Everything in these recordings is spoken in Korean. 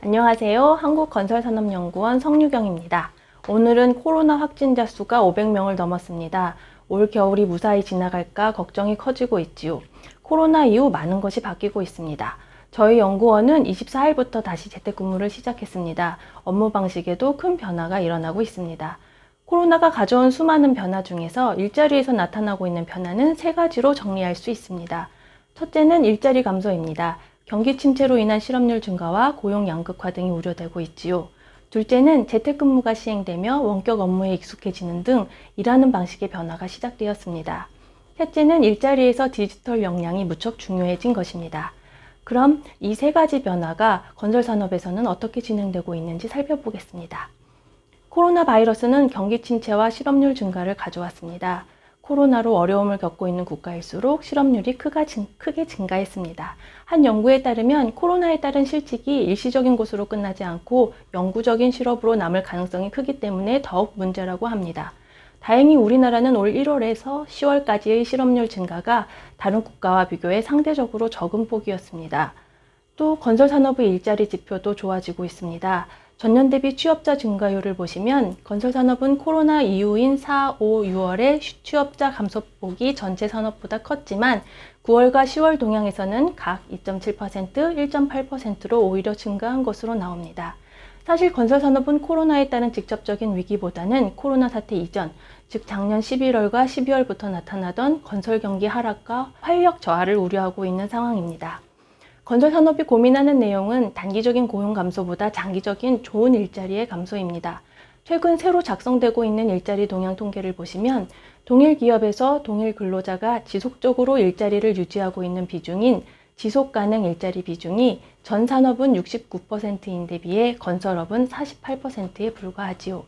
안녕하세요. 한국건설산업연구원 성유경입니다. 오늘은 코로나 확진자 수가 500명을 넘었습니다. 올 겨울이 무사히 지나갈까 걱정이 커지고 있지요. 코로나 이후 많은 것이 바뀌고 있습니다. 저희 연구원은 24일부터 다시 재택근무를 시작했습니다. 업무 방식에도 큰 변화가 일어나고 있습니다. 코로나가 가져온 수많은 변화 중에서 일자리에서 나타나고 있는 변화는 세 가지로 정리할 수 있습니다. 첫째는 일자리 감소입니다. 경기 침체로 인한 실업률 증가와 고용 양극화 등이 우려되고 있지요. 둘째는 재택근무가 시행되며 원격 업무에 익숙해지는 등 일하는 방식의 변화가 시작되었습니다. 셋째는 일자리에서 디지털 역량이 무척 중요해진 것입니다. 그럼 이 세 가지 변화가 건설 산업에서는 어떻게 진행되고 있는지 살펴보겠습니다. 코로나 바이러스는 경기 침체와 실업률 증가를 가져왔습니다. 코로나로 어려움을 겪고 있는 국가일수록 실업률이 크가 증, 크게 증가했습니다. 한 연구에 따르면 코로나에 따른 실직이 일시적인 것으로 끝나지 않고 영구적인 실업으로 남을 가능성이 크기 때문에 더욱 문제라고 합니다. 다행히 우리나라는 올 1월에서 10월까지의 실업률 증가가 다른 국가와 비교해 상대적으로 적은 폭이었습니다. 또 건설 산업의 일자리 지표도 좋아지고 있습니다. 전년 대비 취업자 증가율을 보시면 건설 산업은 코로나 이후인 4, 5, 6월에 취업자 감소폭이 전체 산업보다 컸지만 9월과 10월 동향에서는 각 2.7%, 1.8%로 오히려 증가한 것으로 나옵니다. 사실 건설 산업은 코로나에 따른 직접적인 위기보다는 코로나 사태 이전, 즉 작년 11월과 12월부터 나타나던 건설 경기 하락과 활력 저하를 우려하고 있는 상황입니다. 건설 산업이 고민하는 내용은 단기적인 고용 감소보다 장기적인 좋은 일자리의 감소입니다. 최근 새로 작성되고 있는 일자리 동향 통계를 보시면 동일 기업에서 동일 근로자가 지속적으로 일자리를 유지하고 있는 비중인 지속 가능 일자리 비중이 전 산업은 69%인데 비해 건설업은 48%에 불과하지요.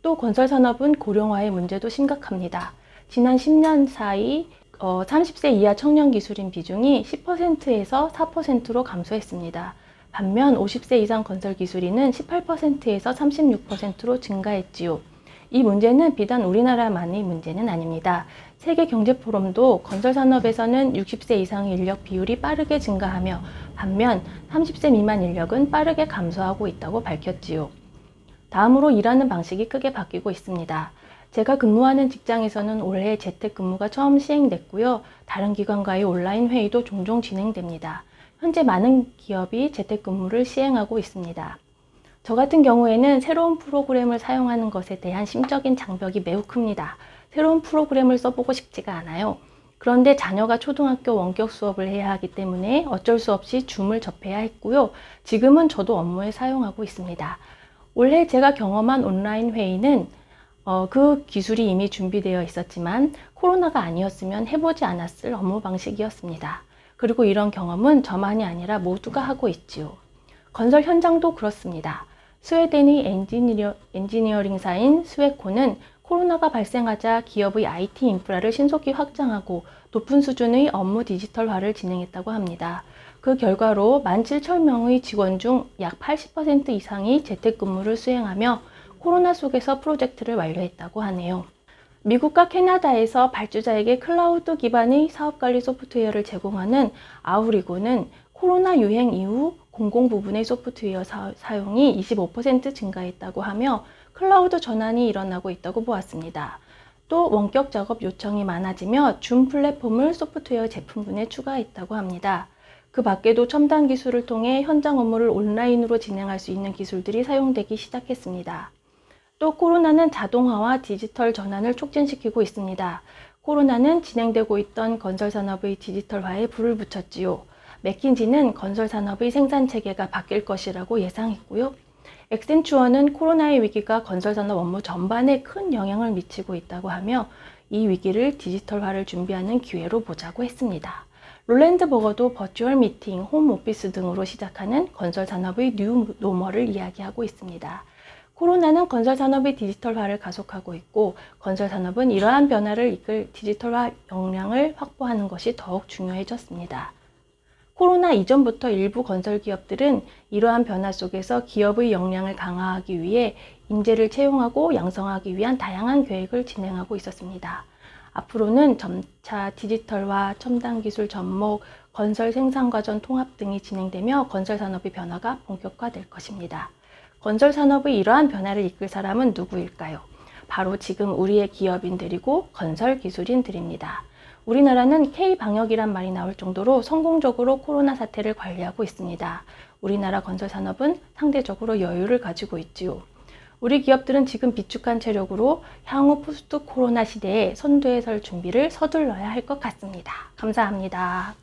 또 건설 산업은 고령화의 문제도 심각합니다. 지난 10년 사이 어, 30세 이하 청년 기술인 비중이 10%에서 4%로 감소했습니다. 반면 50세 이상 건설 기술인은 18%에서 36%로 증가했지요. 이 문제는 비단 우리나라만의 문제는 아닙니다. 세계 경제 포럼도 건설 산업에서는 60세 이상 인력 비율이 빠르게 증가하며 반면 30세 미만 인력은 빠르게 감소하고 있다고 밝혔지요. 다음으로 일하는 방식이 크게 바뀌고 있습니다. 제가 근무하는 직장에서는 올해 재택근무가 처음 시행됐고요. 다른 기관과의 온라인 회의도 종종 진행됩니다. 현재 많은 기업이 재택근무를 시행하고 있습니다. 저 같은 경우에는 새로운 프로그램을 사용하는 것에 대한 심적인 장벽이 매우 큽니다. 새로운 프로그램을 써보고 싶지가 않아요. 그런데 자녀가 초등학교 원격 수업을 해야 하기 때문에 어쩔 수 없이 줌을 접해야 했고요. 지금은 저도 업무에 사용하고 있습니다. 올해 제가 경험한 온라인 회의는 어, 그 기술이 이미 준비되어 있었지만 코로나가 아니었으면 해보지 않았을 업무 방식이었습니다. 그리고 이런 경험은 저만이 아니라 모두가 하고 있지요. 건설 현장도 그렇습니다. 스웨덴의 엔지니어, 엔지니어링사인 스웨코는 코로나가 발생하자 기업의 IT 인프라를 신속히 확장하고 높은 수준의 업무 디지털화를 진행했다고 합니다. 그 결과로 17,000명의 직원 중 약 80% 이상이 재택근무를 수행하며 코로나 속에서 프로젝트를 완료했다고 하네요. 미국과 캐나다에서 발주자에게 클라우드 기반의 사업관리 소프트웨어를 제공하는 아우리고는 코로나 유행 이후 공공 부분의 소프트웨어 사, 용이 25% 증가했다고 하며 클라우드 전환이 일어나고 있다고 보았습니다. 또 원격 작업 요청이 많아지며 줌 플랫폼을 소프트웨어 제품군에 추가했다고 합니다. 그 밖에도 첨단 기술을 통해 현장 업무를 온라인으로 진행할 수 있는 기술들이 사용되기 시작했습니다. 또 코로나는 자동화와 디지털 전환을 촉진시키고 있습니다. 코로나는 진행되고 있던 건설 산업의 디지털화에 불을 붙였지요. 맥킨지는 건설 산업의 생산 체계가 바뀔 것이라고 예상했고요. 엑센추어는 코로나의 위기가 건설 산업 업무 전반에 큰 영향을 미치고 있다고 하며 이 위기를 디지털화를 준비하는 기회로 보자고 했습니다. 롤랜드 버거도 버추얼 미팅, 홈 오피스 등으로 시작하는 건설 산업의 뉴 노멀을 이야기하고 있습니다. 코로나는 건설 산업의 디지털화를 가속하고 있고 건설 산업은 이러한 변화를 이끌 디지털화 역량을 확보하는 것이 더욱 중요해졌습니다. 코로나 이전부터 일부 건설 기업들은 이러한 변화 속에서 기업의 역량을 강화하기 위해 인재를 채용하고 양성하기 위한 다양한 계획을 진행하고 있었습니다. 앞으로는 점차 디지털화, 첨단 기술 접목, 건설 생산 과정 통합 등이 진행되며 건설 산업의 변화가 본격화될 것입니다. 건설 산업의 이러한 변화를 이끌 사람은 누구일까요? 바로 지금 우리의 기업인들이고 건설 기술인들입니다. 우리나라는 K 방역이란 말이 나올 정도로 성공적으로 코로나 사태를 관리하고 있습니다. 우리나라 건설 산업은 상대적으로 여유를 가지고 있지요. 우리 기업들은 지금 비축한 체력으로 향후 포스트 코로나 시대에 선두에 설 준비를 서둘러야 할 것 같습니다. 감사합니다.